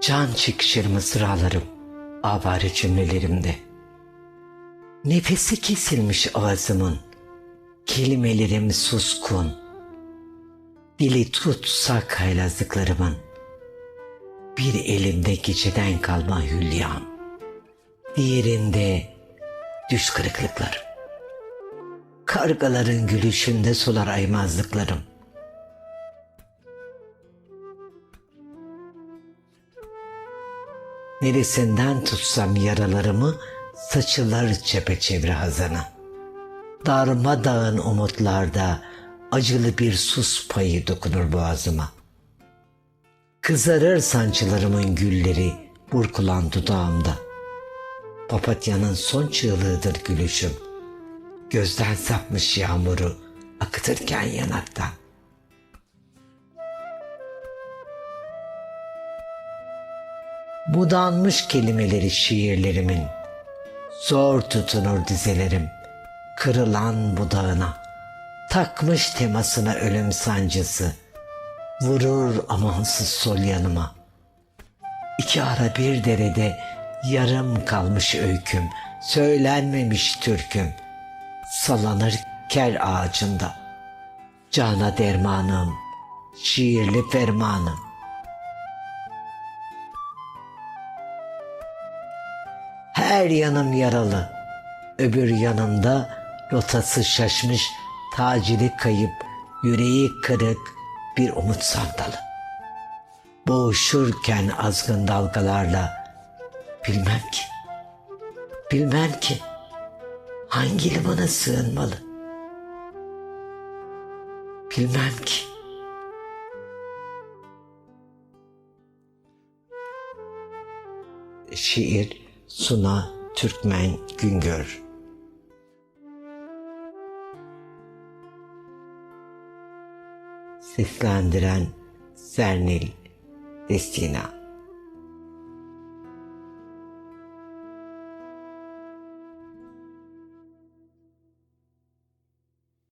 Can çekişir mısralarım avare cümlelerimde. Nefesi kesilmiş ağzımın, kelimelerim suskun. Dili tutsak haylazlıklarımın, bir elimde geceden kalma hülyam, diğerinde düş kırıklıklarım. Kargaların gülüşünde solar aymazlıklarım. Neresinden tutsam yaralarımı saçılar çepeçevre hazana. Darmadağın umutlarda acılı bir sus payı dokunur boğazıma. Kızarır sancılarımın gülleri burkulan dudağımda. Papatyanın son çığlığıdır gülüşüm. Gözden sapmış yağmuru akıtırken yanaktan. Budanmış kelimeleri şiirlerimin. Zor tutunur dizelerim. Kırılan budağına. Takmış temasına ölüm sancısı. Vurur amansız sol yanıma. İki ara bir derede yarım kalmış öyküm. Söylenmemiş türküm. Sallanır ker ağacında. Cana dermanım, şiirli fermanım. Her yanım yaralı. Öbür yanımda rotası şaşmış, tacili kayıp, yüreği kırık bir umut sandalı. Boğuşurken azgın dalgalarla bilmem ki, bilmem ki hangi limana sığınmalı. Bilmem ki. Şiir Suna Türkmen Güngör. Seslendiren Zernil Destina